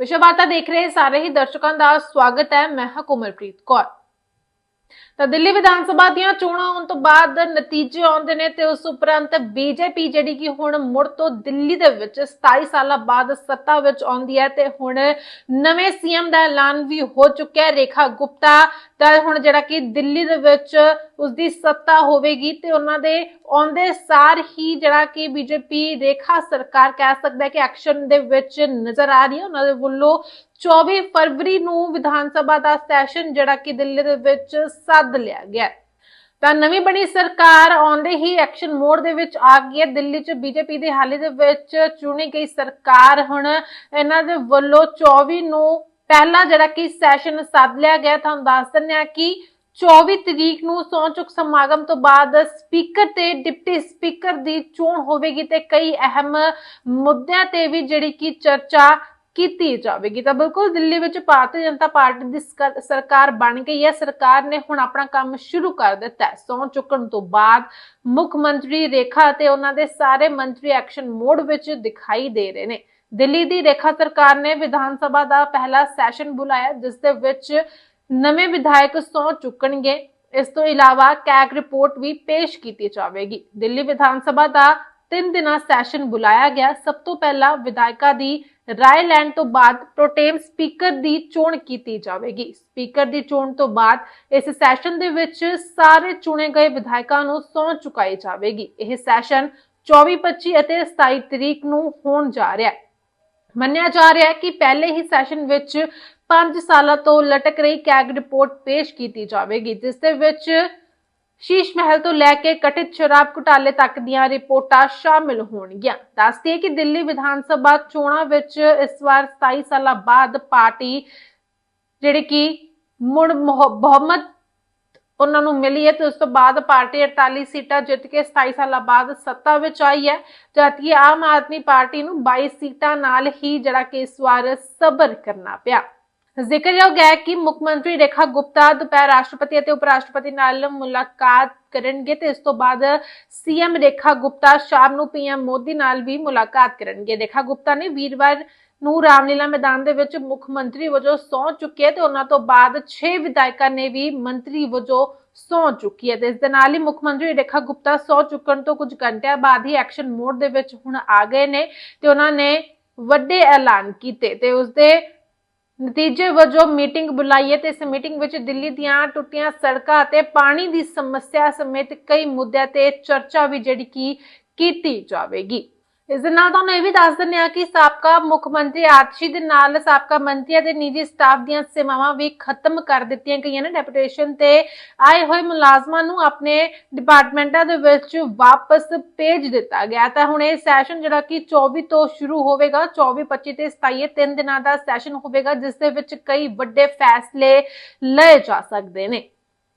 ਵਿਸ਼ਵ ਵਾਰਤਾ ਦੇਖ ਰਹੇ ਸਾਰੇ ਹੀ ਦਰਸ਼ਕਾਂ ਦਾ ਸਵਾਗਤ ਹੈ। ਮੈਂ ਹਾਂ ਕੋਮਲਪ੍ਰੀਤ ਕੌਰ। ਤਾਂ ਦਿੱਲੀ ਵਿਧਾਨ ਸਭਾ ਦੀਆਂ ਚੋਣਾਂ ਆਉਣ ਤੋਂ ਬਾਅਦ ਨਤੀਜੇ ਆਉਂਦੇ ਨੇ ਤੇ ਉਸ ਉਪਰੰਤ ਬੀਜੇਪੀ ਜਿਹੜੀ ਕਿ ਹੁਣ ਮੁੜ ਤੋਂ ਦਿੱਲੀ ਦੇ ਵਿੱਚ 27 ਸਾਲਾਂ ਬਾਅਦ ਸੱਤਾ ਵਿੱਚ ਆਉਂਦੀ ਹੈ ਤੇ ਹੁਣ ਨਵੇਂ ਸੀਐਮ ਦਾ ਐਲਾਨ ਵੀ ਹੋ ਚੁੱਕਿਆ ਹੈ, ਰੇਖਾ ਗੁਪਤਾ। ਦਾ ਹੁਣ ਜਿਹੜਾ ਕਿ ਦਿੱਲੀ ਦੇ ਵਿੱਚ ਉਸ ਦੀ ਸੱਤਾ ਹੋਵੇਗੀ ਤੇ ਉਹਨਾਂ ਦੇ ਆਉਂਦੇ ਸਾਰ ਹੀ ਜਿਹੜਾ ਕਿ ਬੀਜੇਪੀ ਰੇਖਾ ਸਰਕਾਰ ਕਹਿ ਸਕਦਾ ਹੈ ਕਿ ਐਕਸ਼ਨ ਦੇ ਵਿੱਚ ਨਜ਼ਰ ਆ ਰਹੀ ਹੈ। ਉਹਨਾਂ ਦੇ ਵੱਲੋਂ 24 ਫਰਵਰੀ ਨੂੰ ਵਿਧਾਨ ਸਭਾ ਦਾ ਸੈਸ਼ਨ ਜਿਹੜਾ ਕਿ ਦਿੱਲੀ ਦੇ ਵਿੱਚ ਸੱਦ ਲਿਆ ਗਿਆ ਤਾਂ ਨਵੀਂ ਬਣੀ ਸਰਕਾਰ ਆਉਂਦੇ ਹੀ ਐਕਸ਼ਨ ਮੋਡ ਦੇ ਵਿੱਚ ਆ ਗਈ ਹੈ। ਦਿੱਲੀ 'ਚ ਬੀਜੇਪੀ ਦੇ ਹਾਲੇ ਦੇ ਵਿੱਚ ਚੁਣੀ ਗਈ ਸਰਕਾਰ ਹੁਣ ਇਹਨਾਂ ਦੇ ਵੱਲੋਂ 24 ਨੂੰ ਪਹਿਲਾ ਜਿਹੜਾ ਕਿ ਸੈਸ਼ਨ ਸੱਦ ਲਿਆ ਗਿਆ। ਤੁਹਾਨੂੰ ਦੱਸ ਦਿੰਦੇ ਹਾਂ ਕਿ 24 ਤਰੀਕ ਨੂੰ ਸਹੁੰ ਚੁੱਕ ਸਮਾਗਮ ਤੋਂ ਬਾਅਦ ਸਪੀਕਰ ਤੇ ਡਿਪਟੀ ਸਪੀਕਰ ਦੀ ਚੋਣ ਹੋਵੇਗੀ ਤੇ ਕਈ ਅਹਿਮ ਮੁੱਦਿਆਂ ਤੇ ਵੀ ਜਿਹੜੀ ਕਿ ਚਰਚਾ ਕੀਤੀ ਜਾਵੇਗੀ। ਤਾਂ ਬਿਲਕੁਲ ਦਿੱਲੀ ਵਿੱਚ ਭਾਰਤੀ ਜਨਤਾ ਪਾਰਟੀ ਦੀ ਸਰਕਾਰ ਬਣ ਗਈ ਹੈ। ਸਰਕਾਰ ਨੇ ਹੁਣ ਆਪਣਾ ਕੰਮ ਸ਼ੁਰੂ ਕਰ ਦਿੱਤਾ ਹੈ। ਸਹੁੰ ਚੁੱਕਣ ਤੋਂ ਬਾਅਦ ਮੁੱਖ ਮੰਤਰੀ ਰੇਖਾ ਅਤੇ ਉਹਨਾਂ ਦੇ ਸਾਰੇ ਮੰਤਰੀ ਐਕਸ਼ਨ ਮੋਡ ਵਿੱਚ ਦਿਖਾਈ ਦੇ ਰਹੇ ਨੇ। ਦਿੱਲੀ ਦੀ ਰੇਖਾ ਸਰਕਾਰ ਨੇ ਵਿਧਾਨ ਸਭਾ ਦਾ ਪਹਿਲਾ ਸੈਸ਼ਨ ਬੁਲਾਇਆ, ਜਿਸ ਦੇ ਵਿੱਚ ਨਵੇਂ ਵਿਧਾਇਕ ਸਹੁੰ ਚੁੱਕਣਗੇ। ਇਸ ਤੋਂ ਇਲਾਵਾ ਕੈਗ ਰਿਪੋਰਟ ਵੀ ਪੇਸ਼ ਕੀਤੀ ਜਾਵੇਗੀ। ਦਿੱਲੀ ਵਿਧਾਨ ਸਭਾ ਦਾ ਤਿੰਨ ਦਿਨਾਂ ਸੈਸ਼ਨ ਬੁਲਾਇਆ ਗਿਆ। ਸਭ ਤੋਂ ਪਹਿਲਾਂ ਵਿਧਾਇਕਾਂ ਦੀ ਰਾਏ ਲੈਣ ਤੋਂ ਬਾਅਦ ਪ੍ਰੋਟੇਮ ਸਪੀਕਰ ਦੀ ਚੋਣ ਕੀਤੀ ਜਾਵੇਗੀ। ਸਪੀਕਰ ਦੀ ਚੋਣ ਤੋਂ ਬਾਅਦ ਇਸ ਸੈਸ਼ਨ ਦੇ ਵਿੱਚ ਸਾਰੇ ਚੁਣੇ ਗਏ ਵਿਧਾਇਕਾਂ ਨੂੰ ਸਹੁੰ ਚੁਕਾਈ ਜਾਵੇਗੀ। ਇਹ ਸੈਸ਼ਨ 24 25 ਅਤੇ 27 ਤਰੀਕ ਨੂੰ ਹੋਣ ਜਾ ਰਿਹਾ ਹੈ। ਮੰਨਿਆ ਜਾ ਰਿਹਾ ਹੈ ਕਿ ਪਹਿਲੇ ਹੀ ਸੈਸ਼ਨ ਵਿੱਚ 5 ਸਾਲਾਂ ਤੋਂ ਲਟਕ ਰਹੀ ਕੈਗ ਰਿਪੋਰਟ ਪੇਸ਼ ਕੀਤੀ ਜਾਵੇਗੀ, ਜਿਸ ਦੇ ਵਿੱਚ ਸ਼ੀਸ਼ ਮਹਿਲ ਤੋਂ ਲੈ ਕੇ ਕਟਿਤ ਸ਼ਰਾਬ ਘੁਟਾਲੇ ਤੱਕ ਦੀਆਂ ਰਿਪੋਰਟਾਂ ਸ਼ਾਮਿਲ ਹੋਣਗੀਆਂ। ਦੱਸਦੀ ਹੈ ਕਿ ਦਿੱਲੀ ਵਿਧਾਨ ਸਭਾ ਚੋਣਾਂ ਵਿੱਚ ਇਸ ਵਾਰ 27 ਸਾਲਾਂ ਬਾਅਦ ਪਾਰਟੀ ਜਿਹੜੀ ਕਿ ਮੁੜ ਬਹੁਮਤ ਉਹਨਾਂ ਨੂੰ ਮਿਲੀ ਹੈ ਤੇ ਉਸ ਤੋਂ ਬਾਅਦ ਪਾਰਟੀ 48 ਸੀਟਾਂ ਜਿੱਤ ਕੇ 27 ਸਾਲਾਂ ਬਾਅਦ ਸੱਤਾ ਵਿੱਚ ਆਈ ਹੈ। ਜਦਕਿ ਆਮ ਆਦਮੀ ਪਾਰਟੀ ਨੂੰ 22 ਸੀਟਾਂ ਨਾਲ ਹੀ ਜਿਹੜਾ ਕਿ ਇਸ ਵਾਰ ਸਬਰ ਕਰਨਾ ਪਿਆ। ਜ਼ਿਕਰਯੋਗ ਹੈ ਕਿ ਮੁੱਖ ਮੰਤਰੀ ਰੇਖਾ ਗੁਪਤਾ ਦੁਪਹਿਰ ਰਾਸ਼ਟਰਪਤੀ ਅਤੇ ਉਪ ਰਾਸ਼ਟਰਪਤੀ ਨਾਲ ਮੁਲਾਕਾਤ ਕਰਨਗੇ ਤੇ ਇਸ ਤੋਂ ਬਾਅਦ ਸੀਐਮ ਰੇਖਾ ਗੁਪਤਾ ਸ਼ਾਮ ਨੂੰ ਪੀਐਮ ਮੋਦੀ ਨਾਲ ਵੀ ਮੁਲਾਕਾਤ ਕਰਨਗੇ। ਰੇਖਾ ਗੁਪਤਾ ਨੇ ਵੀਰਵਾਰ ਨੂੰ ਰਾਮਲੀਲਾ ਮੈਦਾਨ ਦੇ ਵਿੱਚ ਮੁੱਖ ਮੰਤਰੀ ਵਜੋਂ ਸਹੁੰ ਚੁੱਕੀ ਹੈ ਤੇ ਉਹਨਾਂ ਤੋਂ ਬਾਅਦ 6 ਵਿਧਾਇਕਾਂ ਨੇ ਵੀ ਮੰਤਰੀ ਵਜੋਂ ਸਹੁੰ ਚੁੱਕੀ ਹੈ ਤੇ ਇਸ ਦੇ ਨਾਲ ਹੀ ਮੁੱਖ ਮੰਤਰੀ ਰੇਖਾ ਗੁਪਤਾ ਸਹੁੰ ਚੁੱਕਣ ਤੋਂ ਕੁਝ ਘੰਟਿਆਂ ਬਾਅਦ ਹੀ ਐਕਸ਼ਨ ਮੋਡ ਦੇ ਵਿੱਚ ਹੁਣ ਆ ਗਏ ਨੇ ਤੇ ਉਹਨਾਂ ਨੇ ਵੱਡੇ ਐਲਾਨ ਕੀਤੇ ਤੇ ਉਸ ਦੇ ਨਤੀਜੇ ਵਜੋਂ ਮੀਟਿੰਗ ਬੁਲਾਈ ਹੈ ਤੇ ਇਸ ਮੀਟਿੰਗ ਵਿੱਚ ਦਿੱਲੀ ਦੀਆਂ ਟੁੱਟੀਆਂ ਸੜਕਾਂ ਅਤੇ ਪਾਣੀ ਦੀ ਸਮੱਸਿਆ ਸਮੇਤ ਕਈ ਮੁੱਦਿਆਂ ਤੇ ਚਰਚਾ ਵੀ ਜਿਹੜੀ ਕੀ ਕੀਤੀ ਜਾਵੇਗੀ। ਇਸ ਦੇ ਨਾਲ ਤੁਹਾਨੂੰ ਇਹ ਵੀ ਦੱਸ ਦਿੰਦੇ ਹਾਂ ਕਿ ਸਾਬਕਾ ਮੁੱਖ ਮੰਤਰੀ ਆਤਸ਼ੀ ਦੇ ਨਾਲ ਸਾਬਕਾ ਮੰਤਰੀਆਂ ਦੇ ਨਿੱਜੀ ਸਟਾਫ ਦੀਆਂ ਸੇਵਾਵਾਂ ਵੀ ਖਤਮ ਕਰ ਦਿੱਤੀਆਂ ਗਈਆਂ ਨੇ। ਡੈਪੂਟੇਸ਼ਨ ਤੇ ਆਏ ਹੋਏ ਮੁਲਾਜ਼ਮਾਂ ਨੂੰ ਆਪਣੇ ਡਿਪਾਰਟਮੈਂਟਾਂ ਦੇ ਵਿੱਚ ਵਾਪਸ ਭੇਜ ਦਿੱਤਾ ਗਿਆ। ਤਾਂ ਹੁਣ ਇਹ ਸੈਸ਼ਨ ਜਿਹੜਾ ਕਿ 24 ਤੋਂ ਸ਼ੁਰੂ ਹੋਵੇਗਾ 24 25 ਤੇ 27 ਇਹ ਤਿੰਨ ਦਿਨਾਂ ਦਾ ਸੈਸ਼ਨ ਹੋਵੇਗਾ, ਜਿਸ ਦੇ ਵਿੱਚ ਕਈ ਵੱਡੇ ਫੈਸਲੇ ਲਏ ਜਾ ਸਕਦੇ ਨੇ।